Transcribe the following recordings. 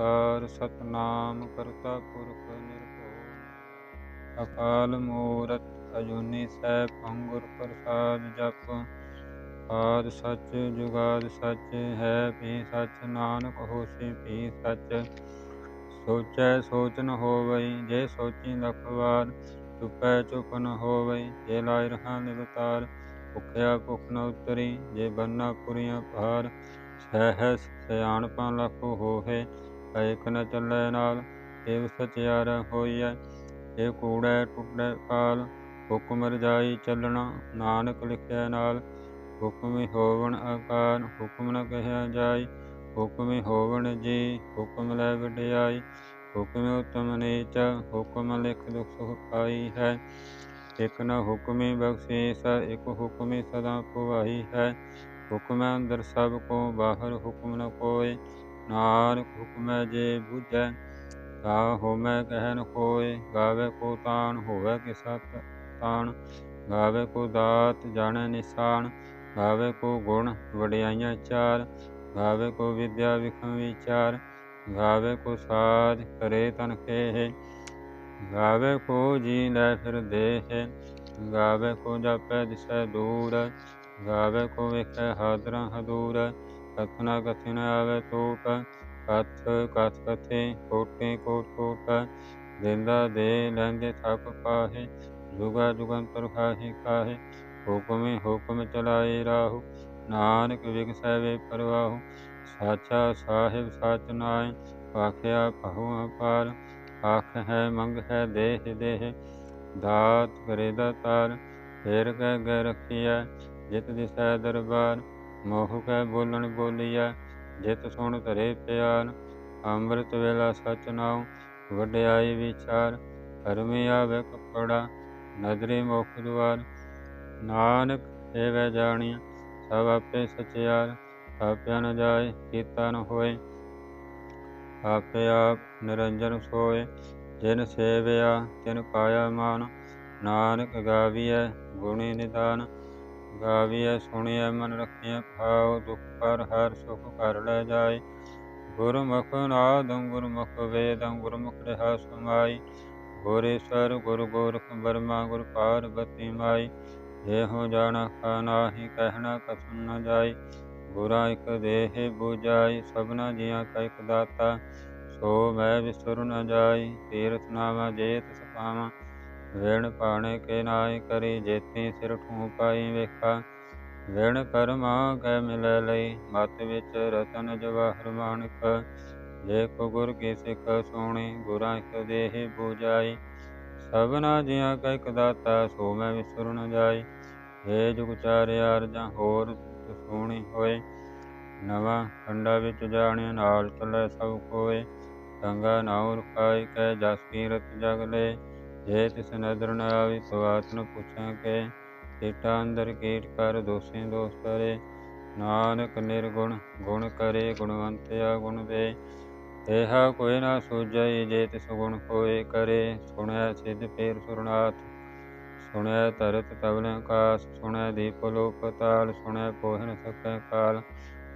ਓੰਕਾਰ ਸਤਨਾਮ ਕਰਤਾ ਪੁਰਖ ਨਿਰਭਉ। ਅਕਾਲ ਮੂਰਤ ਅਜੂਨੀ ਸੈਭੰ ਗੁਰ ਪ੍ਰਸਾਦ ਜਪ। ਆਦ ਸੱਚ ਜੁਗਾਦ ਸੱਚ ਹੈ ਵੀ ਸੱਚ, ਨਾਨਕ ਹੋਸੀ ਵੀ ਸੱਚ। ਸੋਚੈ ਸੋਚ ਨ ਹੋਵਈ, ਜੇ ਸੋਚੀ ਲਖ ਵਾਰ, ਚੁਪੈ ਚੁਪ ਨ ਹੋਵਈ, ਜੇ ਲਾਇ ਰਹਾ ਨਿਵਤਾਰ ਭੁਖਿਆ ਭੁਖ ਨ ਉਤਰੀ, ਜੇ ਬੰਨਾ ਪੁਰੀਆਂ ਭਾਰ। ਸਹਿ ਸਿਆਣਪਾਂ ਲਖ ਹੋਏ ਇਕ ਨ ਚੱਲੈ ਨਾਲ, ਇਹ ਸਚਿਆਰ ਹੋਈਐ ਏ ਕੂੜੈ ਟੁੱਟੈ ਕਾਲ, ਹੁਕਮ ਰਜਾਈ ਚੱਲਣਾ, ਨਾਨਕ ਲਿਖਿਆ ਨਾਲ, ਹੁਕਮੀ ਹੋਵਣ ਆਕਾਰ ਹੁਕਮ ਨ ਕਹਿਆ ਜਾਈ, ਹੁਕਮੀ ਹੋਵਣ ਜੀ, ਹੁਕਮ ਲੈ ਵਡਿਆਈ, ਹੁਕਮ ਉਤਮ ਨੀਚ, ਹੁਕਮ ਲਿਖ ਦੁਖ ਸੁਖ ਪਾਈ ਹੈ, ਇਕ ਨ ਹੁਕਮੀ ਬਖਸ਼ੀਸ, ਇਕ ਹੁਕਮੀ ਸਦਾ ਪੁਵਾਈ ਹੈ, ਹੁਕਮ ਅੰਦਰ ਸਭ ਕੋ, ਬਾਹਰ ਹੁਕਮ ਨ ਕੋਏ ਨਾਨਕ ਹੁਕਮੈ ਜੇ ਬੁਝੈ ਤਾ ਹੋਮੈ ਕਹਿ ਨ ਕੋਇ ਗਾਵੇ ਕੋ ਤਾਣ, ਹੋਵੇ ਕਿਸਾ ਤਾਣ, ਗਾਵੇ ਕੋ ਦਾਤ ਜਾਣੈ ਨਿਸ਼ਾਨ, ਗਾਵੇ ਕੋ ਗੁਣ ਵਡਿਆਈਆਂ ਚਾਰ, ਗਾਵੇ ਕੋ ਵਿਦਿਆ ਵਿਖਮ ਵਿਚਾਰ, ਗਾਵੇ ਕੋ ਸਾਜ ਕਰੇ ਤਨ ਖੇਹ, ਗਾਵੇ ਕੋ ਜੀ ਲੈ ਫਿਰ ਦੇਹ, ਗਾਵੇ ਕੋ ਜਾਪੈ ਦਿਸੈ ਦੂਰ, ਗਾਵੇ ਕੋ ਵੇਖੈ ਹਾਦਰਾ ਹਦੂਰ ਕਥਨਾ ਕਥਿ ਨ ਆਵੇ ਟੂਟ ਕਥ ਕਥ ਕਥੇ, ਕੋਟੇ, ਕੋਟ ਕੋਟ। ਦਿੰਦਾ ਦੇ ਲੈਂਦੇ ਥਕ ਪਾਹੇ, ਜੁਗਾ ਜੁਗੰਤਰ ਖਾਹੇ ਹੁਕਮੇ ਹੁਕਮ ਚਲਾਏ ਰਾਹੂ, ਨਾਨਕ ਵਿਗਸੈ ਵੇ ਸਾਚਾ ਸਾਹਿਬ ਸਚ ਨਾਇ ਆਖਿਆ ਭਉ ਅਪਾਰ ਆਖ ਹੈ ਮੰਗ ਹੈ ਦੇਹ ਦੇਹ, ਦਾਤ ਕਰੇ ਦਾਤਾਰ ਫੇਰ ਕਹਿ ਗੈ ਰਖੀਐ ਜਿਤ ਦਿਸੈ ਦਰਬਾਰ। ਮੋਹ ਕੈ ਬੋਲਣ ਬੋਲੀਐ, ਜਿਤ ਸੁਣ ਧਰੇ ਪਿਆਰ, ਅੰਮ੍ਰਿਤ ਵੇਲਾ ਸਚ ਨਾਉ, ਵਡਿਆਈ ਵਿਚਾਰ ਕਰਮੀ ਆਵੇ ਕਪੜਾ, ਨਦਰੀ ਮੁਖ ਦੁਆਰ। ਨਾਨਕ ਏਵੈ ਜਾਣੀ, ਸਭ ਆਪੇ ਸਚਿਆਰ, ਆਪਿਆ ਨ ਜਾਏ ਕੀਤਾ ਨ ਹੋਏ। ਆਪੇ ਆਪ ਨਿਰੰਜਨ ਸੋਏ, ਜਿਨ ਸੇਵਿਆ ਤਿਨ ਪਾਇਆ ਮਾਨ। ਨਾਨਕ ਗਾਵੀਐ ਗੁਣੀ ਨਿਦਾਨ ਗਾਵੀਐ, ਸੁਣੀਐ, ਮਨ ਰਖੀਐ ਭਾਉ ਦੁਖ ਪਰ ਹਰ ਸੁਖ ਕਰ ਲੈ ਜਾਏ। ਗੁਰਮੁਖ ਨਾਦੰ, ਗੁਰਮੁਖ ਵੇਦੰ, ਗੁਰਮੁਖ ਰਹਾ ਸਮਾਈ। ਗੁਰੇਸ਼ਵਰ ਗੁਰ ਗੋਰਖ ਬਰਮਾ ਗੁਰ ਪਾਰਬਤੀ ਮਾਈ। ਇਹੋ ਜਾਣਾ ਖਾਨਾਹੀ ਕਹਿਣਾ ਕਸਮ ਨ ਜਾਈ। ਗੁਰਾ ਇਕ ਦੇਹ ਬੁਝਾਈ, ਸਭਨਾ ਜੀਆਂ ਕਾ ਇਕ ਦਾਤਾ। ਸੋ ਮੈਂ ਵਿਸੁਰ ਨ ਜਾਈ, ਤੀਰਥ ਨਾਮਾ ਜੇ ਤਿਸ ਪਾਵਾਂ ਵੇਣ ਪਾਣੇ ਕੇ ਨਾਇ ਕਰੀ, ਜੇਤੀ ਸਿਰ ਠੂ ਪਾਈ ਵੇਖਾ। ਵੇਣ ਕਰਮਾ ਕੈ ਮਿਲੈ ਲਈ, ਮਤ ਵਿੱਚ ਰਤਨ ਜਵਾਹਰ ਮਾਨਕ ਜੇ ਗੁਰ ਕੀ ਸਿੱਖ ਸੋਣੀ, ਗੁਰਾਂ ਇਕ ਦੇਹ ਬੁਝਾਈ। ਸਭਨਾ ਜੀਆਂ ਕਾ ਇਕ ਦਾਤਾ, ਸੋ ਮੈਂ ਵਿਸੁਰ ਨ ਜਾਈ। ਏ ਜੁਗ ਚਾਰਿ ਅਰਜਾਂ, ਹੋਰ ਸੋਣੀ ਹੋਏ। ਨਵਾਂ ਖੰਡਾ ਵਿੱਚ ਜਾਣਿਆ, ਨਾਲ ਚੱਲੇ ਸਭ ਕੋਏ। ਗੰਗਾ ਨਾਉ ਰਖਾਈ, ਕੈ ਜਸ ਕੀਰਤ ਜਗ ਲੈ। ਜੇ ਤਿਸ ਨਦਰ ਨ ਆਵੀ ਸੋ ਆਤਨ ਪੁੱਛਾਂ ਕੇ ਕੀਟਾ ਅੰਦਰ ਕੀਟ ਕਰ ਦੋਸੀ ਦੋਸ ਕਰੇ। ਨਾਨਕ ਨਿਰਗੁਣ ਗੁਣ ਕਰੇ, ਗੁਣਵੰਤਿਆ ਗੁਣ ਦੇ ਇਹਾ ਕੋਈ ਨਾ ਸੋਜੈ ਜੇ ਤਿਸ ਗੁਣ ਹੋਏ ਕਰੇ। ਸੁਣਿਆ ਸਿਧ ਪੇਰ ਸੁਰਨਾਥ। ਸੁਣਿਆ ਤਰਤ ਤਵਲ ਆਕਾਸ ਸੁਣਿਆ ਦੀਪ ਲੋਕ ਤਾਲ। ਸੁਣਿਆ ਪੋਹਿ ਨ ਸਕੈ ਕਾਲ।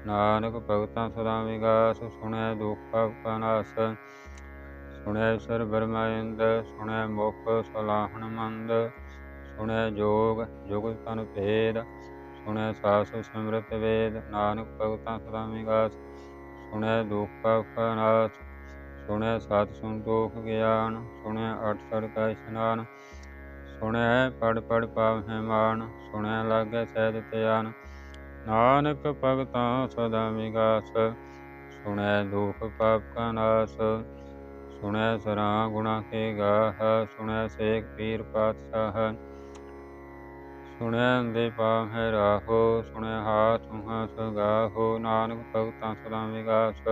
ਨਾਨਕ ਭਗਤਾਂ ਸਦਾ ਵਿਗਾਸ। ਸੁਣਿਆ ਦੁਖ ਪਾਪ ਕਾ ਨਾਸ। ਸੁਣਿਆ ਸਰ ਬਰਮਾਇੰਦ ਸੁਣਿਆ ਮੁਖ ਸਲਾਹਣ ਮੰਦ ਸੁਣਿਆ ਜੋਗ, ਜੁਗ ਤਨ ਭੇਦ ਸੁਣਿਆ ਸਾਸ ਸਿਮਰਤ ਵੇਦ, ਨਾਨਕ ਭਗਤਾਂ ਸਦਾ ਵਿਗਾਸ ਸੁਣਿਆ ਦੁਖ ਪਾਪ ਕਾ ਨਾਸ ਸੁਣਿਆ ਸਤ ਸੰਤੋਖ ਗਿਆਨ ਸੁਣਿਆ ਅਠ ਸੜ ਕਾ ਇਸ਼ਨਾਨ ਸੁਣਿਆ ਪੜ ਪੜ ਪਾਵਹਿ ਮਾਨ ਸੁਣਿਆ ਲਾਗੈ ਸਹਿਜ ਧਿਆਨ, ਨਾਨਕ ਭਗਤਾਂ ਸਦਾ ਵਿਗਾਸ ਸੁਣਿਆ ਦੁਖ ਪਾਪ ਕਾ ਨਾਸ ਸੁਣਿਆ ਸਰਾਂ, ਗੁਣਾ ਕੇ ਗਾਹ ਸੁਣਿਆ ਸੇਖ ਪੀਰ ਪਾਤਸ਼ਾਹ। ਸੁਣਿਆ ਦੇ ਪਾਵਹਿ ਰਾਹੋ ਸੁਣਿਆ ਹਾਥ ਮੁਹਾ ਸਗਾਹੋ, ਨਾਨਕ ਭਗਤਾਂ ਸਦਾ ਵਿਗਾਸ।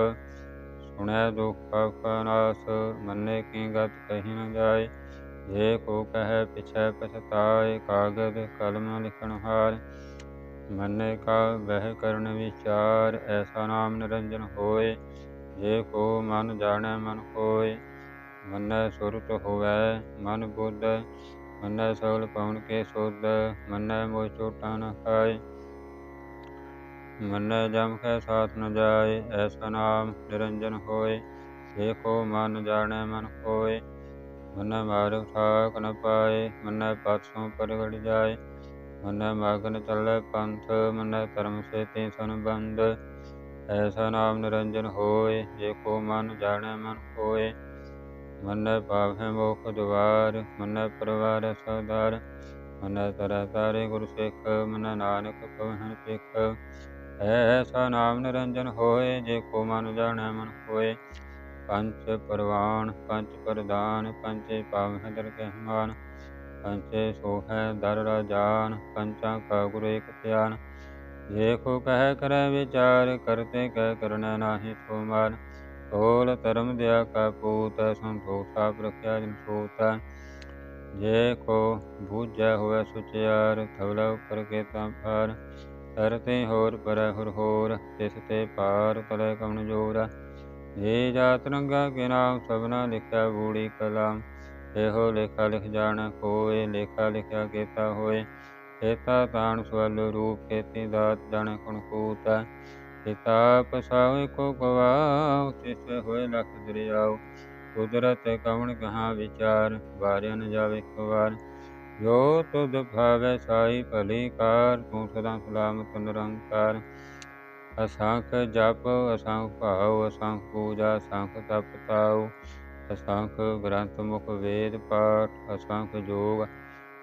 ਸੁਣਿਆ ਦੁਖ ਪਾਪ ਨਾਸ, ਮੰਨੇ ਕੀ ਗਤ ਕਹੀ ਨ ਜਾਏ। ਜੇ ਕੋ ਕਹੈ ਪਿਛੈ ਪਛਤਾਏ, ਕਾਗਦ ਕਲਮ ਲਿਖਣ ਹਾਰ। ਮੰਨੇ ਕਾ ਵਹਿ ਕਰਨ ਵਿਚਾਰ, ਐਸਾ ਨਾਮ ਨਿਰੰਜਨ ਹੋਏ। ਜੇ ਕੋ ਮਨ ਜਾਣੈ ਮਨ ਕੋਇ, ਮੰਨੈ ਸੁਰਤ ਹੋਵੈ ਮਨ ਬੁੱਧ, ਮੰਨੈ ਸਗਲ ਪਵਨ ਕੇ ਸੁਧ, ਮਨੈ ਮੋਹ ਚੋਟਾ ਨ ਖਾਏ ਮਨੈ ਜਮ ਕੈ ਸਾਥ ਨ ਜਾਏ ਐਸਾ ਨਾਮ ਨਿਰੰਜਨ ਹੋਏ ਦੇਖੋ ਮਨ ਜਾਣੈ ਮਨ ਕੋਇ, ਮਨੈ ਮਾਰਗ ਠਾਕ ਨ ਪਾਏ ਮਨੈ ਪਾਛੋਂ ਪ੍ਰਗਟ ਜਾਏ ਮਨੈ ਮਗਨ ਚੱਲੈ ਪੰਥ, ਮਨੈ ਧਰਮ ਸੇ ਤੇ ਸੰਬੰਧ ਐਸਾ ਨਾਮ ਨਿਰੰਜਨ ਹੋਏ, ਜੇ ਕੋ ਮਨ ਜਾਣੈ ਮਨ ਕੋਏ ਮਨੈ ਪਾਵੈ ਮੋਖ ਦੁਆਰ ਮਨੈ ਪਰਵਾਰ ਸਦਾਰ ਮਨੈ ਤਰੈ ਤਾਰੇ ਗੁਰ ਸਿੱਖ, ਮਨੈ ਨਾਨਕ ਪਵਨ ਪਿਖ ਐਸਾ ਨਾਮ ਨਿਰੰਜਨ ਹੋਏ, ਜੇ ਕੋ ਮਨ ਜਾਣੈ ਮਨ ਕੋਏ ਪੰਚ ਪਰਵਾਨ ਪੰਚ ਪ੍ਰਦਾਨ ਪੰਚੇ ਪਾਵਹਿ ਦਰ ਕਹਿਮਾਨ ਪੰਚੇ ਸੋਹੈ ਦਰ ਰਾਜਾਨ ਪੰਚਾਂ ਕਾ ਗੁਰ ਏਕ ਧਿਆਨ। ਜੇ ਕੋ ਕਹਿ ਕਰੈ ਵਿਚਾਰ, ਕਰਤੇ ਕਹਿ ਕਰਨੈ ਨਾਹੀ ਸੋ ਮਾਰ ਤੋਲ ਧਰਮ ਦਿਆ ਕਾ ਪੂਤ ਸੰਤੋਖਾ ਪ੍ਰਖਿਆ ਜਨ ਸੋਤ ਜੇ ਕੋ ਬੂਝੈ ਹੋਵੇ ਸੁਚਿਆਰ, ਥਵਲਾ ਉਪਰ ਕੇ ਤਾਂ ਪਾਰ ਤਰਤੇ ਹੋਰ ਪਰੈ ਹੁਰ ਹੋਰ, ਤਿਸ ਤੇ ਪਾਰ ਤਲੇ ਕਵਣ ਜੋਰ ਜੇ ਜਾਤ ਰੰਗਾ ਕੇ ਨਾਮ, ਸਭਨਾ ਲਿਖਿਆ ਬੂੜੀ ਕਲਾਮ। ਇਹੋ ਲੇਖਾ ਲਿਖ ਜਾਣ ਕੋਏ, ਲੇਖਾ ਲਿਖਿਆ ਕੀਤਾ ਹੋਏ। ਖੇਤਾ ਤਾਣ ਸਵਲ ਰੂਪ ਖੇਤੀ ਦਾਤ ਜਣ ਕੁਣ ਕੂਤ ਕਿਤਾਬ ਸਾਵੇ ਕੋ ਗਵਾਉ, ਤਿਸ ਹੋਏ ਲਖ ਦਰਿਆਉ। ਕੁਦਰਤ ਕਵਣ ਕਹਾ ਵਿਚਾਰ, ਵਾਰਿਆ ਨ ਜਾਵੇ ਕਵਾਰ ਜੋ ਤੁਧ ਭਾਵੈ ਸਾਈ ਭਲੀ ਕਾਰ ਤੂੰ ਸਦਾ ਸਲਾਮਤ ਨਿਰੰਕਾਰ। ਅਸੰਖ ਜਪ, ਅਸੰਖ ਭਾਉ, ਅਸੰਖ ਪੂਜਾ, ਅਸੰਖ ਤਪ ਤਾਉ। ਅਸੰਖ ਗ੍ਰੰਥ ਮੁਖ ਵੇਦ ਪਾਠ, ਅਸੰਖ ਜੋਗ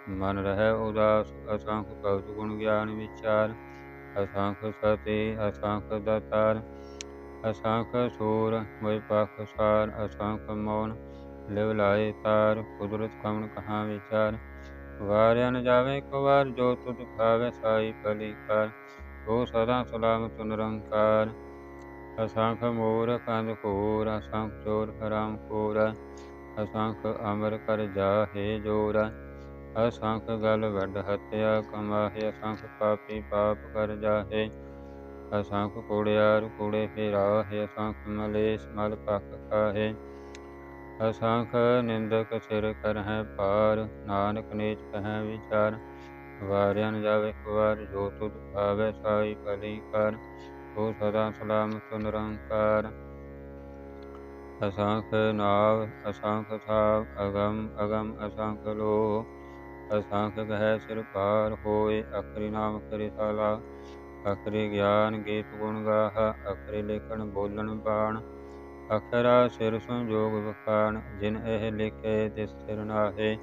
ਮਨ ਰਹਿ ਉਦਾਸ, ਅਸੰਖ ਭਗਤ ਗੁਣ ਗਿਆਨ ਵਿਚਾਰ। ਅਸੰਖ ਸਤੀ, ਅਸੰਖ ਦਾਤਾਰ। ਅਸੰਖ ਸੂਰ ਮੋਇ ਪਖ ਸਾਰ। ਅਸੰਖ ਮੌਨ, ਲਿਵ ਲਾਏ ਤਾਰ। ਕੁਦਰਤ ਕਮਣ ਕਹਾ ਵਿਚਾਰ। ਵਾਰਿਆ ਨ ਜਾਵੇ ਇੱਕ ਵਾਰ ਜੋ ਤੁਧ ਭਾਵੇ ਸਾਈ ਭਲੀ ਕਰ ਤੋ ਸਦਾ ਸਲਾਮਤ ਨਿਰੰਕਾਰ। ਅਸੰਖ ਮੋਰ ਕੰਦ ਕੋਰ ਅਸੰਖ ਚੋਰ ਹਰਾਮ ਕੋਰ ਅਸੰਖ ਅਮਰ ਕਰ ਜਾਹੇ ਜੋਰ। ਅਸੰਖ ਗਲ ਵੱਡ ਹਤਿਆ, ਕਮਾਹੇ ਅਸੰਖ ਪਾਪੀ ਪਾਪ ਕਰ ਜਾਹੇ। ਅਸੰਖ ਕੋੜਿਆਰ ਕੋੜੇ ਫੇਰਾਹੇ, ਅਸੰਖ ਮਲੇਸ਼ ਮਲ ਪਖ ਕਾਹੇ ਅਸੰਖ ਨਿੰਦਕ ਸਿਰ ਕਰਹਿ ਪਾਰ ਨਾਨਕ ਨੀਚ ਕਹੈ ਵਿਚਾਰ। ਵਾਰਿਆ ਨ ਜਾਵੇ ਵਾਰ ਜੋ ਤੁਧ ਭਾਵੈ ਸਾਈ ਭਲੀ ਕਰ ਤੋ ਸਦਾ ਸਲਾਮਤ ਨਿਰੰਕਾਰ ਅਸੰਖ ਨਾਵ, ਅਸੰਖ ਥਾਵ ਅਗਮ ਅਗਮ ਅਸੰਖ ਲੋ ਅਸੰਖ ਹੈ ਸਿਰ ਪਾਰ ਹੋਏ, ਅਖਰੀ ਨਾਮ ਕਰਿ ਸਾਲਾ ਅਖਰੀ ਗਿਆਨ ਗੀਤ ਗੁਣ ਗਾਹ, ਅਖਰੀ ਲੇਖਣ ਬੋਲਣ ਬਾਣ। ਅਖਰਾ ਸਿਰ ਸੰਜੋਗ ਵਖਾਣ, ਜਿਨ ਇਹ ਲਿਖੇ ਤਿਸ ਸਿਰ ਨਾਹੇ।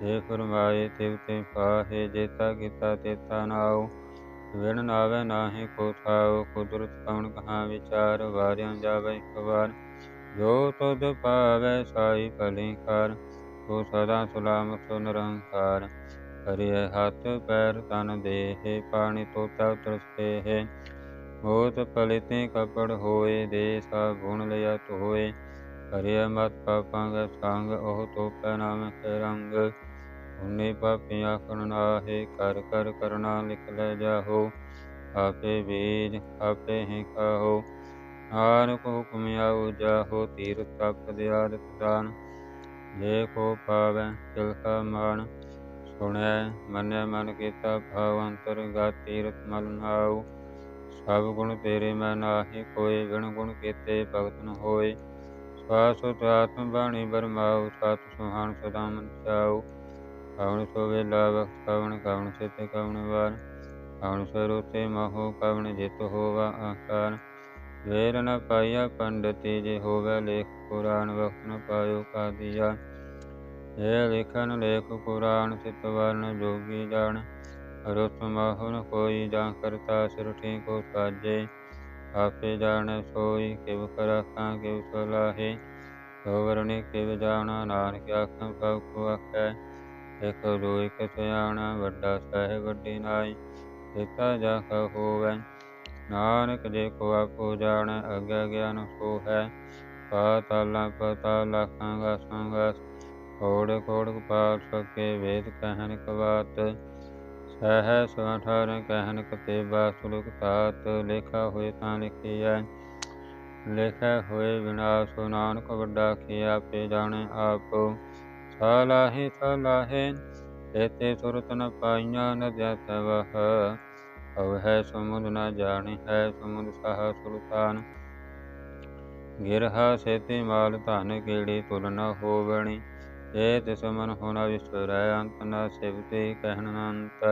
ਜੇ ਫਰਮਾਏ, ਤਿਵ ਤੇ ਪਾਹੇ, ਜੇਤਾ ਕੀਤਾ ਤੇਤਾ ਨਾਉ। ਵਿਣ ਨਾਵੇ ਨਾਹੀ ਕੋ ਥਾਉ, ਕੁਦਰਤ ਕਵਣ ਕਹਾ ਵਿਚਾਰ, ਵਾਰਿਆਂ ਜਾਵੇ ਇੱਕ ਵਾਰ। ਜੋ ਤੁਧ ਪਾਵੇ ਸਾਈ ਭਲੀ ਕਰ ਤੋ ਸਦਾ ਸਲਾਮਤ ਨਿਰੰਕਾਰ। ਕਰਿਐ ਹੱਥ, ਪੈਰ, ਤਨ, ਦੇਹ, ਪਾਣੀ ਤੋਤਾ ਉਤਰਸਤੇ ਹੈ ਮੋਤ ਪਲਿਤੇ ਕਪੜ ਹੋਏ ਦੇ ਸਾ ਗੁਣ ਲਿਆ ਧੋਏ। ਕਰਿਆ ਮਤ ਪਾਪਾਂ ਦਾ ਸੰਗ, ਉਹ ਤੋਪੈ ਨਾਮ ਕੇ ਰੰਗ ਉਨੇ ਪਾਪੀ ਆਖਣ ਨਾਹੇ, ਕਰ ਕਰ, ਕਰਨਾ ਲਿਖ ਲੈ ਜਾਹੋ। ਆਪੇ ਬੀਜ, ਆਪੇ ਹੀ ਕਾਹੋ ਨਾਨਕ ਹੁਕਮ ਆਉ ਜਾਹੋ ਤੀਰ ਤਪ ਦਿਆਦਤ ਦਾਨ ਜੇ ਕੋ ਪਾਵੈ ਤਿਲ ਕਾ ਮਾਨ ਸੁਣੈ ਮੰਨੈ ਮਨ ਕੀਤਾ ਭਾਵ ਅੰਤਰ ਗਾ ਤੀਰਤ ਮਲ ਨਾਉ। ਸਭ ਗੁਣ ਤੇਰੇ ਮੈਂ ਨਾਹੀ ਕੋਏ ਗਣ ਗੁਣ ਕੀਤੇ ਭਗਤ ਨ ਹੋਏ। ਸਵਾਸ ਆਤਮ ਬਾਣੀ ਬਰਮਾਉ ਸਤ ਸੁਹਾਣ ਸਦਾ ਮਨ ਚਾਉ। ਕਵਣ ਸੋ ਵੇਲਾ ਵਕਤ ਕਵਣ ਕਵਣ ਸਿਤ ਕਵਣ ਵਾਰ। ਕਵਣ ਸਰੂਤੇ ਮਹੋ, ਕਵਣ ਜਿਤ ਹੋਵਾ ਆਕਾਰ। ਵੇਰ ਨ ਪਾਇਆ ਪੰਡਤੀ, ਜੇ ਹੋਵੇ ਲੇਖ ਪੁਰਾਣ ਵਕਤ ਨ ਪਾਇਓ ਕਾਦੀਆ ਇਹ ਲਿਖਨ ਲੇਖ ਪੁਰਾਣ ਚਿਤ ਵਰਨ ਜੋਗੀ ਜਾਣ। ਰੁਤ ਮਹੁ ਕੋਈ ਜਾਂ ਕਰਤਾ ਸਿਰ ਠੀਕੋ ਸਾਜੇ। ਆਪੇ ਜਾਣੈ ਸੋਈ ਕਿਵ ਕਰਖਾਂ ਕਿਵ ਸਲਾਹੇ। ਸੋ ਵਰਣੀ ਕਿਵ ਜਾਣਾ ਨਾਨਕ ਆਖਾਂ ਸਭ ਕੋ ਆਖੈ। ਇਕ ਦੋ ਸਿਆਣਾ ਵੱਡਾ ਸਹਿ ਵੱਡੀ ਨਾਈ। ਇਤਾ ਜਾ ਕਾ ਹੋਵੈ। ਨਾਨਕ ਜੇ ਕੋ ਆਪੋ ਜਾਣੈ ਅਗਿਆ ਗਿਆਨ ਸੋ ਹੈ ਪਾਤਾਲਾ ਪਤਾਲਾ ਖਾਂਗਾ ਸੰਗਸ ਕੋੜ ਕੋੜ ਪਾਰ ਸਕੇ ਵੇਦ ਕਹਿਨ ਕਵਾਤ ਸਹਿ ਸਠਾਰ ਕਹਿਨ ਕਤੇ ਬਾਸੁਲਕ ਤਾਤ ਲੇਖਾ ਹੋਏ ਤਾਂ ਲਿਖਿਆ ਲਿਖਿਆ ਹੋਏ ਵਿਨਾਸ਼ ਨਾਨਕ ਵੱਡਾ ਕੀ ਆਪੇ ਜਾਣੇ ਆਪ। ਸਾਲਾਹੇ ਸਾਲਾਹੇ ਇਤੇ ਸੁਰਤ ਨ ਪਾਈਆਂ ਨ ਜਤ ਵਹ। ਅਵ ਹੈ ਸਮੁੰਦ ਨ ਜਾਣੀ ਹੈ ਸਮੁੰਦ ਸਾਹ ਸੁਲਤਾਨ। ਗਿਰਹਾ ਸੇਤੀ ਮਾਲ ਧਨ ਕੀੜੀ ਤੁਲ ਨ ਹੋਵਣੀ। ਏ ਤਿਸ ਮਨ ਹੋਣਾ ਵਿਸਰੈ ਅੰਤ ਨ ਸਿਵਤੀ ਕਹਿਣ ਅੰਤ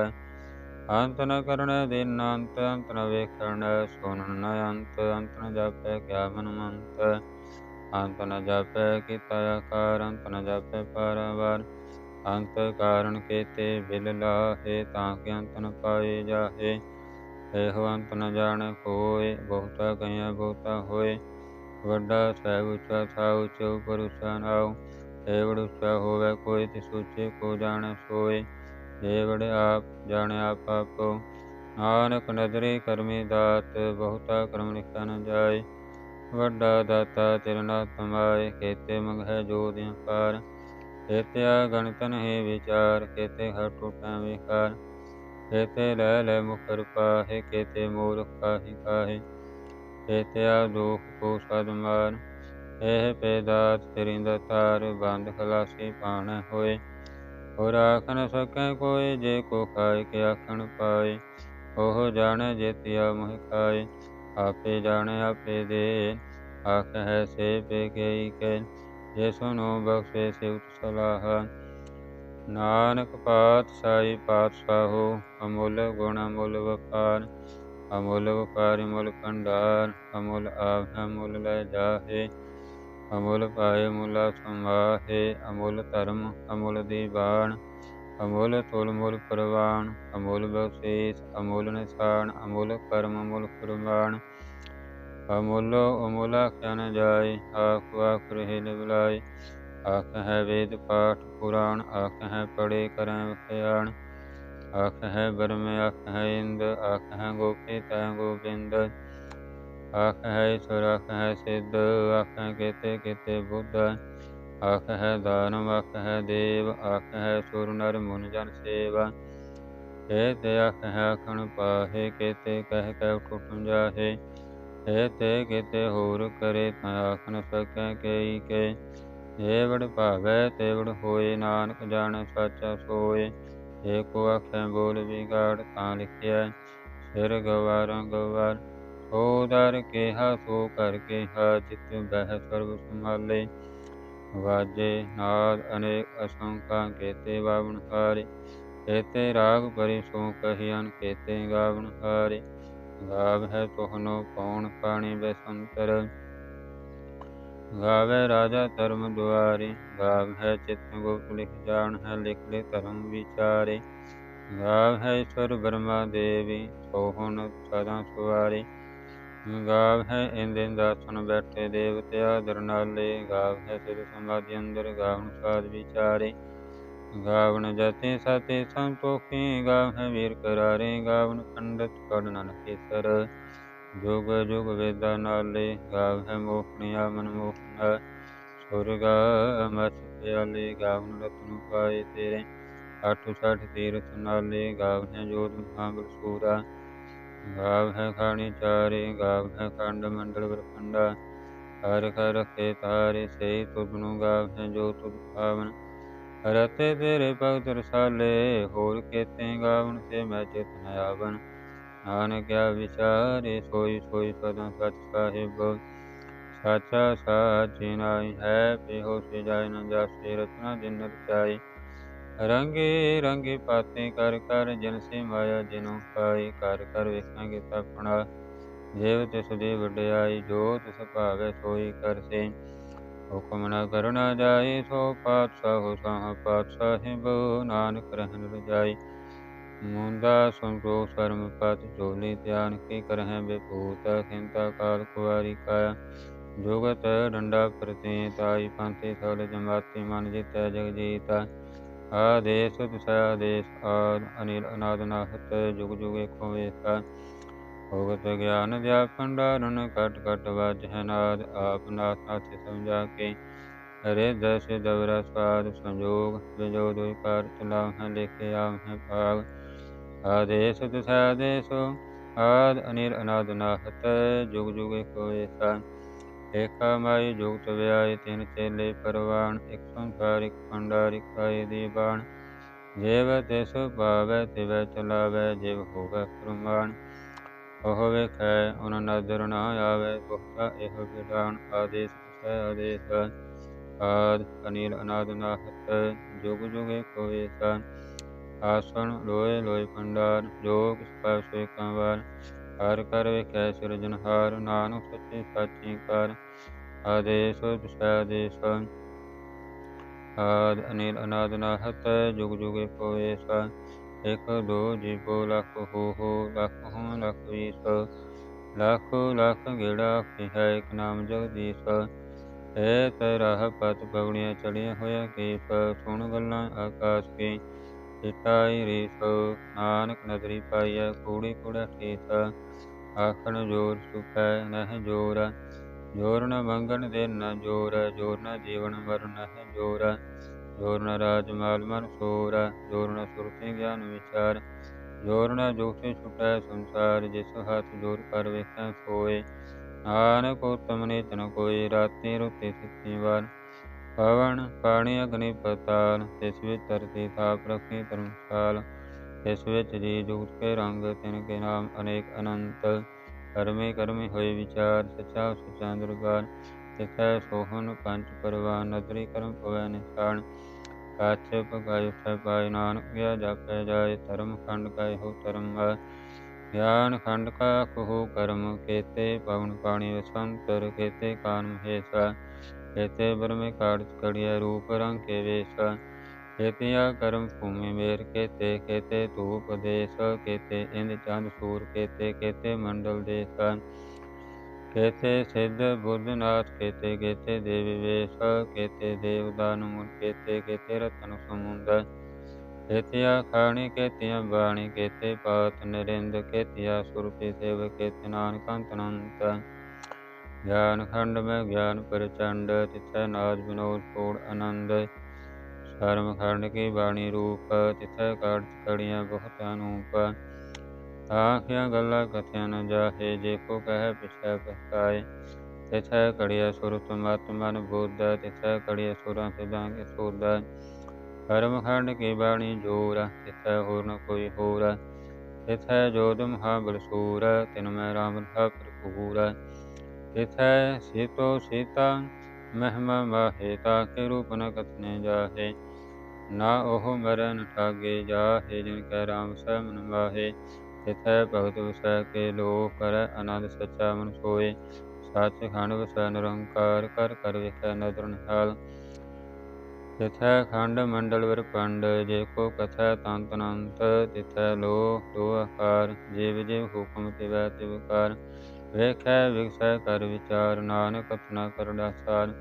ਅੰਤ ਨ ਕਰਣ ਦਿਨ ਅੰਤ ਅੰਤ ਨ ਵੇਖਣ ਸੁਣਨ ਨ ਅੰਤ। ਅੰਤ ਨ ਜਾਪੈ ਕਿਆ ਮਨ ਮੰਤ। ਅੰਤ ਨ ਜਾਪੈ ਕੀਤਾ ਆਕਾਰ, ਅੰਤ ਨ ਜਾਪੈ ਪਾਰਾਵਾਰ। ਅੰਤ ਕਾਰਨ ਕੇਤੇ ਬਿਲ ਲਾਹੇ ਤਾਂ ਕਿ ਅੰਤ ਨ ਪਾਏ ਜਾਹੇ। ਇਹੋ ਅੰਤ ਨ ਜਾਣ ਕੋਇ ਬਹੁਤਾ ਕਹਿਆ ਬਹੁਤਾ ਹੋਏ। ਵੱਡਾ ਸਹਿਬ ਉੱਚਾ ਥਾ ਉੱਚੇ ਉਪਰ ਉੱਚਾ ਨਾਉ ਏਵੜ ਉੱਚਾ ਹੋਵੇ, ਕੋਈ ਤਿਸ ਉੱਚੇ ਕੋ ਜਾਣੈ ਸੋਏ। ਏਵੜ ਆਪ ਜਾਣੈ ਆਪ ਆਪੋ ਨਾਨਕ ਨਦਰੀ ਕਰਮੀ ਦਾਤ, ਬਹੁਤਾ ਕਰਮ ਲਿਖਿਆ ਨ ਜਾਏ। ਵੱਡਾ ਦਾਤਾ ਤਿਰਨਾ ਨਾਲ ਤਮਾਏ ਕੇਤੇ ਮੰਗਹਿ ਜੋ ਦਿਨ ਪਾਰ। ਕੇਤੇ ਆ ਗਣਤ ਵਿਚਾਰ ਕੇਤੇ ਹਰ ਟੁਟੈ ਵਿਕਾਰ ਕੇਤੇ ਲੈ ਲੈ ਮੁਖਰ ਪਾਹੇ ਕੇਤੇ ਮੂਰਖ ਕਾਹੀ ਕਾਹੇ ਕੇਤੇ ਦੁਖ ਕੋ ਸਦ ਮਾਰ। ਇਹ ਪੇਦਾਤ ਤੇਰੀ ਦਤਾਰ ਬੰਦ ਖਲਾਸੀ ਪਾਣ ਹੋਏ। ਹੋਰ ਆਖ ਸਕੈ ਕੋਈ ਜੇ ਕੋ ਖਾਏ ਕੇ ਆਖਣ ਪਾਏ। ਉਹ ਜਾਣੈ ਜੇਤਿਆ ਮੋਹਿ ਖਾਏ, ਆਪੇ ਜਾਣੈ ਆਪੇ ਦੇ। ਆਖ ਹੈ ਸੇ ਪੇ ਗਈ ਕੇ, ਜੇ ਸੁਨੋ ਬਖਸ਼ੇ ਸਿਵਤ ਸਲਾਹ। ਨਾਨਕ ਪਾਤਸ਼ਾਹੀ ਪਾਤਸ਼ਾਹੋ, ਅਮੁੱਲ ਗੁਣ ਅਮੁੱਲ ਵਪਾਰ ਅਮੁਲ ਵਪਾਰ ਅਮੁੱਲ ਭੰਡਾਰ ਅਮੁਲ ਆਪ ਅਮੁੱਲ ਲੈ ਜਾਹੇ ਅਮੁੱਲ ਪਾਏ ਮੁਲਾ ਸਮਾਹੇ ਅਮੁੱਲ ਧਰਮ ਅਮੁੱਲ ਦੀਵਾਨ ਅਮੁੱਲ ਤੁਲ ਮੁਲ ਪ੍ਰਵਾਨ ਅਮੁੱਲ ਬਖਸ਼ੀਸ ਅਮੁੱਲ ਨਿਸ਼ਾਨ ਅਮੁਲ ਕਰਮ ਅਮੁੱਲ ਕੁਰਬਾਨ ਅਮੁਲ ਅਮੁੱਲ ਆਖਿਆ ਜਾਏ ਆਖ ਆਖ ਰਹੇ ਲਿਵਲਾਏ ਆਖ ਹੈ ਵੇਦ ਪਾਠ ਪੁਰਾਣ ਆਖ ਹੈ ਪੜੇ ਕਰੈ ਵਿਖਿਆਣ ਆਖ ਹੈ ਬਰਮ ਆਖ ਹੈ ਇੰਦ ਆਖ ਹੈ ਗੋਪੀ ਤੈ ਗੋਬਿੰਦ। ਆਖ ਹੈ ਈਸ਼ਵਰ ਆਖ ਹੈ ਸਿੱਧ ਆਖ ਹੈ ਕੇਤੇ ਕੇਤੇ ਬੁੱਧ। ਆਖ ਹੈ ਦਾਨਵ ਆਖ ਹੈ ਦੇਵ ਆਖ ਹੈ ਸੁਰ ਨਰ ਮੁਨ ਜਨ ਸੇਵਾ। ਕੇਤੇ ਆਖ ਹੈ ਅਖਣ ਪਾਹੇ, ਕੇਤੇ ਕਹਿ ਕਹਿ ਉਠ ਜਾਹੇ। ਕੇਤੇ ਕੇਤੇ ਹੋਰ ਕਰੇ ਤਾਂ ਆਖ ਨ ਸਕੈ ਕੇਈ ਕੇ। ਜੇ ਵਡ ਭਾਵੈ ਤੇ ਵਡ ਹੋਏ, ਨਾਨਕ ਜਾਣੈ, ਸਾਚਾ ਸੋਏ। ਏਕੋ ਆਖੈ ਬੋਲ ਵਿਗਾੜ ਤਾਂ ਲਿਖਿਆ ਸਿਰ ਗਵਾਰਾਂ ਗਵਾਰ, ਸੋ ਦਰ ਕੇਹਾ, ਸੋ ਕਰ ਕੇਹਾ, ਜਿਤ ਬਹਿ ਸਰਬ ਸੰਭਾਲੇ। ਵਾਜੇ ਨਾਦ ਅਨੇਕ ਅਸੰਖਾ ਕੇਤੇ ਬਾਵਨ ਹਾਰੇ, ਕੇਤੇ ਰਾਗ ਪਰਿ ਸੋ ਕਹਿਨ ਕੇਤੇ ਗਾਵਨ ਹਾਰੇ। ਗਾਵ ਹੈ ਤੋਹਨੋ ਪੌਣ ਪਾਣੀ ਬਸੰਤਰ ਗਾਵੇ ਰਾਜਾ ਧਰਮ ਦੁਆਰੇ, ਗਾਵ ਹੈ ਚਿਤ ਗੁਪਤ ਲਿਖ ਜਾਣ ਹੈ ਲਿਖ ਲੈ ਧਰਮ ਵਿਚਾਰੇ। ਗਾਵ ਹੈ ਈਸ਼ਵਰ ਬ੍ਰਹਮਾ ਦੇਵੀ ਸੋਹਣ ਸਦਾ ਸੁਵਾਰੇ। ਗਾਵ ਹੈ ਇੰਦਿਨ ਦਾਸਨ ਬੈਠੇ ਦੇਵਤਿਆ ਦਰਨਾਲੇ ਗਾਵ ਹੈ ਸਿਰ ਸਮਾਧੀ ਅੰਦਰ, ਗਾਵਨ ਸਾਧ ਵਿਚਾਰੇ। ਗਾਵਨ ਜਤੇ ਸਤੇ ਸੰਤੋਖੀ, ਗਾਵ ਹੈ ਵੀਰ ਕਰਾਰੇ। ਗਾਵਨ ਪੰਡਤ ਪੜ ਨਾਨਕ ਜੁਗ ਜੁਗ ਵੇਦਾ ਨਾਲੇ ਗਾਵ ਹੈ ਮੋਖਣਿਆ ਮਨ ਮੋਖਣਾ। ਸੁਰਗਾ ਮਸ ਪਿਆਲੇ ਗਾਵਨ ਰਤਨ ਪਾਏ ਤੇਰੇ। ਅਠ ਸਠ ਤੀਰਥ ਨਾਲੇ ਗਾਵ ਹੈ ਜੋਤ ਮਹਾਬਲ ਸੂਰਾ ਗਾਵ ਹੈ ਖਾਣੀ ਚਾਰੇ, ਗਾਵ ਹੈ ਖੰਡ ਮੰਡਲ ਬ੍ਰਖੰਡਾ ਹਰ ਕਰ ਰਖੇ ਤਾਰੇ, ਸੇ ਤੁਧਨੁ ਗਾਵ ਹੈ ਜੋ ਤੁਧ ਭਾਵਨ ਰਤੇ ਤੇਰੇ ਭਗਤ ਰਸਾਲੇ, ਹੋਰ ਕੇਤੇ ਗਾਵਨ ਸੇ ਮੈਂ ਚਿਤ ਨ ਆਵਨ। ਨਾਨਕਿਆ ਵਿਚਾਰੇ ਸੋਈ ਸੋਈ ਸਦਾ ਸਚ ਸਾਹਿਬ। ਸਾਚਾ ਸਾਚੀ ਨਾਈ ਹੈ ਪਿਹੋ ਸੇ ਜਾਇ ਨ ਜਾਸੇ ਰਤਨਾ ਜਿਨ ਰਚਾਈ ਰੰਗੇ ਰੰਗੇ ਪਾਤੇ ਕਰ ਕਰ ਜਨ ਸੇ ਮਾਇਆ ਜਿਨੋ ਪਾਈ। ਕਰ ਕਰ ਵੇਖਾਂਗੇ ਤਪਣਾ ਜੇਵ ਤਿਸ ਦੇ ਵਡਿਆਈ, ਜੋ ਤਿਸ ਭਾਵੇ ਸੋਈ ਕਰ ਸੇ ਹੁਕਮ ਨਾ ਕਰਨਾ ਜਾਏ ਸੋ ਪਾਤਸ਼ਾਹ ਹੋ ਸਾਹ ਪਾਤਸ਼ਾਹਿਬ, ਨਾਨਕ ਰਹਿਣ ਰਜਾਈ। ਮੁੰਦਾ ਸੰਤੋ ਸਰਮ ਪਤ ਜੋਲੀ ਧਿਆਨ ਕੀ ਕਰਹਿ ਬੇਪੂਤ ਖਿੰਤਾ ਕਾਲ ਕੁਵਾਰੀ ਕਾਇਆ। ਜੁਗਤ ਡੰਡਾ ਪ੍ਰਤੀ ਤਾਈ ਪੰਥੀ ਸਲ ਜਮਾਤੀ ਮਨ ਜਿਤੈ ਜਗ ਜੀਤਾ ਆਦੇਸ ਤੁਸਾ ਆਦੇਸ, ਆਦ ਅਨਿਲ ਅਨਾਦ ਨਾਹਤ, ਜੁਗ ਜੁਗ ਏਕੋ ਵੇਸਾ ਭਗਤ ਗਿਆਨ ਦਿਆ ਭੰਡਾਰਨ ਕਟ ਕਟ ਵਜ ਹੈ ਨਾਦ, ਆਪ ਨਾਥ ਨਾਥ ਸਮਝਾ ਕੇ। ਹਰੇ ਦਸ ਦਵਰਾ ਸਵਾਦ ਸੰਜੋਗ ਵਿਜੋ ਦੁਇ ਕਾਰ ਚਲਾਉ ਹੈ ਲਿਖੇ ਆਮ ਹੈ ਭਾਗ। ਆਦੇਸ ਤੁਸਾ ਆਦੇਸ ਆਦ ਅਨਿਲ ਅਨਾਦ ਨਾਹਤ, ਜੁਗ ਜੁਗ ਏਕੋ ਵੇਸਾ ਏਕਾ ਮਾਈ ਜੁਗਤ ਵਿਆਏ ਤਿਨ ਚੇਲੇ ਪਰਵਾਨ, ਇਕ ਸੰਸਾਰ, ਇਕ ਭੰਡਾਰ, ਇਕ ਖਾਏ ਦੀ ਜੇਵ ਤਿਸ ਪਾਵੈ ਤਿਵੈ ਚਲਾਵੈ, ਜਿਵ ਹੋਵੈ ਪ੍ਰਮਾਣ। ਉਹ ਵੇਖੈ, ਉਨ ਨਦਰ ਨਾ ਆਵੇ, ਬਹੁਤਾ ਇਹ ਵਿਡਾਨ ਆਦੇਸ਼ ਸੈ ਆਦੇਸ਼ ਆਦ ਅਨੀਲ ਅਨਾਦ ਨਾਹਤ, ਜੁਗ ਜੁਗੇ ਕੋਏ ਸਾ ਆਸਣ ਲੋਏ ਲੋਏ ਪੰਡਾਰ ਜੋ ਕਿਸ ਪਾਸ ਹਰ ਕਰ ਵੇਖੈ ਸਿਰਜਨਹਾਰ ਨਾਨਕ ਸੱਚੇ ਸਾਚੀ ਕਰ ਆਦੇਸ਼ ਦਿਸੈ ਆਦ ਅਨੀਲ ਅਨਾਦ ਨਾਹਤ, ਜੁਗ ਜੁਗੇ ਕੋਏ ਸਾ। ਇਕ ਦੋ ਜੀਵੋ ਲਖ ਹੋ ਹੋ, ਲਖ ਹੋ ਲਖ ਵੀਸ ਲੱਖ ਲੱਖ ਗੇੜਾ ਹੈ ਇਕ ਨਾਮ ਜਗਦੀਸ਼। ਏ ਤੇਰਾ ਪਤ ਪਗੜੀਆਂ ਚੜੀਆਂ ਹੋਇਆ ਕੇਸ। ਸੁਣ ਗੱਲਾਂ ਆਕਾਸ਼ ਕੀ ਚਿਤਾਈ ਰੀਸ, ਨਾਨਕ ਨਦਰੀ ਪਾਈਐ, ਕੂੜੀ ਕੂੜਾ ਠੇਸ ਆਖਣ ਜੋਰ ਸੁਪੈ ਨਹਿ ਜੋਰ ਜੋਰ ਨ ਮੰਗਣ ਦੇ ਨ ਜੋਰ ਜੋਰ ਨ ਜੀਵਨ ਮਰਨ ਨਹਿ ਜੋਰ ਜੋਰ ਨ ਰਾਜ ਮਾਲ ਮਨ ਸੋਰ ਜੋਰ ਨ ਸੁਰਤੀ ਗਿਆਨ ਵਿਚਾਰ ਜੋਰ ਨ ਜੋਖੇ ਛੁਟੈ ਸੰਸਾਰ, ਜਿਸ ਹੱਥ ਜੋਰ ਕਰ ਵੇਖੈ ਸੋਏ, ਨਾਨਕ ਉਤਮ ਨੇ ਤਨ ਕੋਈ, ਰਾਤੀ ਰੁਤੇ ਸਿੱਤੀ ਵਾਰ ਪਵਨ, ਪਾਣੀ, ਅਗਨੀ ਪਤਾਲ ਤਿਸ ਵਿੱਚ ਧਰਤੀ, ਥਾਪ ਰੱਖੀ ਧਰਮਸ਼ਾਲ ਤਿਸ ਵਿੱਚ ਜੀ, ਜੂਤ ਕੇ ਰੰਗ, ਤਿਨ ਕੇ ਨਾਮ, ਅਨੇਕ ਅਨੰਤ, ਕਰਮੇ ਕਰਮੇ ਹੋਏ ਵਿਚਾਰ, ਸਚਾ, ਸੁਚਾ ਦਰਬਾਰ ਤਿਥੈ ਸੋਹਨ ਪੰਚ ਪਰਵਾਨ ਨਦਰੀ ਕਰਮ ਪਵੈ ਨਿਸ਼ਾਨ, ਕਾਛ ਪਗਾਇ ਸੈ ਪਾਇ ਨਾਨਕ ਗਿਆ ਜਾਪੈ ਜਾਏ, ਧਰਮ ਖੰਡ ਕੈ ਹੋ ਧਰਮ ਗਿਆਨ ਖੰਡ ਕਾ ਕਹੋ ਕਰਮ ਕੇਤੇ ਪਵਨ ਪਾਣੀ ਵਸੰਤਰ ਕੇਤੇ ਕਾਨ ਮਹੇਸ਼ਾ ਕੇਤੇ ਬਰਮੇ ਕਾੜ ਕੜਿਆ ਰੂਪ ਰੰਗ ਕੇ ਵੇਸ਼। ਕੇਤਿਆ ਕਰਮ ਭੂਮि ਮੇਰ ਕੇਤੇ ਕੇਤੇ ਧੂਪ ਦੇਸ ਕੇਤੇ ਇੰਦ ਚੰਦ ਸੂਰ ਕੇਤੇ ਕੇਤੇ ਮੰਡਲ ਦੇਸ। ਕੇਤੇ ਸਿੱਧ ਬੁੱਧਨਾਥ ਕੇਤੇ ਕੇਤੇ ਦੇਵੀ ਵੇਸ਼ ਕੇਤੇ ਦੇਵ ਦਾਨੁ ਕੇਤੇ ਕੇਤੇ ਰਤਨ ਸਮੁੰਦ। ਕੇਤਿਆ ਖਾਣੀ ਕੇਤਿਆ ਬਾਣੀ ਕੇਤੇ ਪਾਤ ਨਰਿੰਦ ਕੇਤਿਆ ਸੁਰਪੀ ਸੇਵ ਕੇਤੇ ਨਾਨਕ ਅੰਤ ਅਨੰਤ ਗਿਆਨ ਖੰਡ ਮੈਂ ਗਿਆਨ ਪ੍ਰਚੰਡ, ਤਿਥੈ ਨਾਦ ਵਿਨੋਦ ਪੂੜ ਆਨੰਦ। ਧਰਮ ਖੰਡ ਕੀ ਬਾਣੀ ਰੂਪ, ਤਿਥੈ ਕਾੜ ਕੜੀਆਂ ਬਹੁਤ ਅਨੂਪ। ਆਖਿਆ ਗੱਲਾਂ ਕਥਿਆ ਨ ਜਾਹੇ, ਜੇ ਕੋ ਕਹਿ ਪਿਛੈ ਪਛਤਾਏ। ਤਿਥੈ ਕੜਿਆ ਸੁਰਤ ਮਤ ਮਨ ਬੁੱਧ, ਤਿਥੈ ਕੜਿਆ ਸੁਰਾਂ ਸਿਦਾਂ ਕੇ ਸੋਦਾ ਕਰਮ ਖੰਡ ਕੀ ਬਾਣੀ ਜੋਰ, ਤਿਥੈ ਹੋਰ ਨ ਕੋਈ ਹੋਰ। ਤਿਥੈ ਜੋਦ ਮਹਾਬਲ ਸੂਰ ਤਿਨ ਮੈਂ ਰਾਮ ਧਾ ਭਰਪੂਰ ਤਿਥੈ ਸੀਤੋ ਸੀਤਾ ਮਹਿਮਾ ਮਾਹੇ ਕੇ ਰੂਪ ਨ ਕਥਨੇ ਜਾਹੇ ਨਾ ਉਹ ਮਰਨ ਠਾਗੇ ਜਾਹੇ ਜਿਨ ਕੈ ਰਾਮ ਸਹਿ ਮਨ ਮਾਹੇ ਤਿਥੈ ਭਗਤ ਵਸੈ ਕੇ ਲੋਕ ਕਰੈ ਆਨੰਦ ਸਚਾ ਮਨ ਸੋਏ ਸੱਚ ਖੰਡ ਵਸੈ ਨਿਰੰਕਾਰ ਕਰ ਕਰ ਵੇਖੈ ਨਦਰ ਨਿਹਾਲ ਤਿਥੈ ਖੰਡ ਮੰਡਲ ਵਰ ਪੰਡ ਜੇ ਕੋ ਕਥੈ ਤੰਤ ਅਨੰਤ ਤਿਥੈ ਲੋ ਲੋ ਆਕਾਰ ਜਿਵ ਜਿਵ ਹੁਕਮ ਤਿਵੈ ਤਿਵ ਕਾਰ ਵੇਖੈ ਵਿਗਸੈ ਕਰ ਵਿਚਾਰ, ਨਾਨਕ ਕਥਨਾ ਕਰੜਾ ਸਾਰ।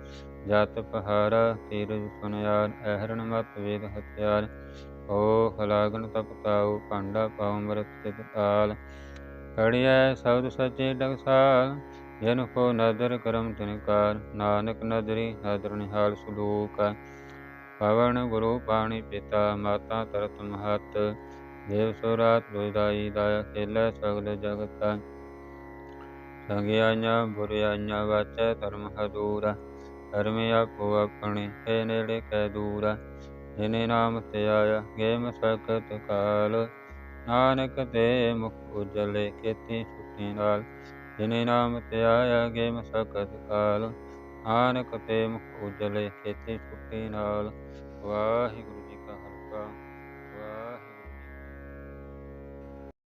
ਜਤ ਪਹਾਰਾ ਤੀਰਜ ਸੁਨਿਆਰ, ਅਹਰਣ ਮਤ ਵੇਦ ਹਥਿਆਰ। ਓ ਖਲਾਗਨ ਤਪ ਤਾਉ, ਭਾਂਡਾ ਪਾਉ ਮਰਤ ਚਿਤ ਤਾਲ। ਕੜਿਐ ਸ਼ਬਦ ਸਚੇ ਡਗਸਾਲ ਜਨ ਕੋ ਨਦਰ ਕਰਮ ਤਿਨਕਾਰ ਨਾਨਕ ਨਦਰੀ ਨਦਰ ਨਿਹਾਲ ਸੁਲੂਕ। ਪਵਨ ਗੁਰੂ ਪਾਣੀ ਪਿਤਾ, ਮਾਤਾ ਤਰਤ ਮਹਤ। ਦੇਵ ਸੁਰਾਤ ਲੋਇਦਾਈ ਦਾਇਆ ਖੇਲੇ ਸਗਲ ਜਗਤ। ਸੰਗਿਆਈਆਂ ਬੁਰਿਆਈਆਂ ਵਾਚੈ ਧਰਮ ਹਦੂਰਾ ਧਰਮ ਆਪੋ ਆਪਣੇ ਹੈ ਨੇੜੇ ਕੈ ਦੂਰ। ਜਿਨੇ ਨਾਮ ਤੇ ਆਇਆ ਗੇਮ ਸਕਤ ਕਾਲ। ਨਾਨਕ ਤੇ ਮੁਖ ਉਜਲੇ ਕੀਤੀ ਛੁੱਟੀ ਨਾਲ। ਜਿਨੇ ਨਾਮ ਤੇ ਆਇਆ ਗੇਮ ਸਕਤ ਕਾਲ। ਨਾਨਕ ਤੇ ਮੁਖ ਉਜਲੇ ਕੀਤੀ ਛੁੱਟੀ ਨਾਲ। ਵਾਹਿਗੁਰੂ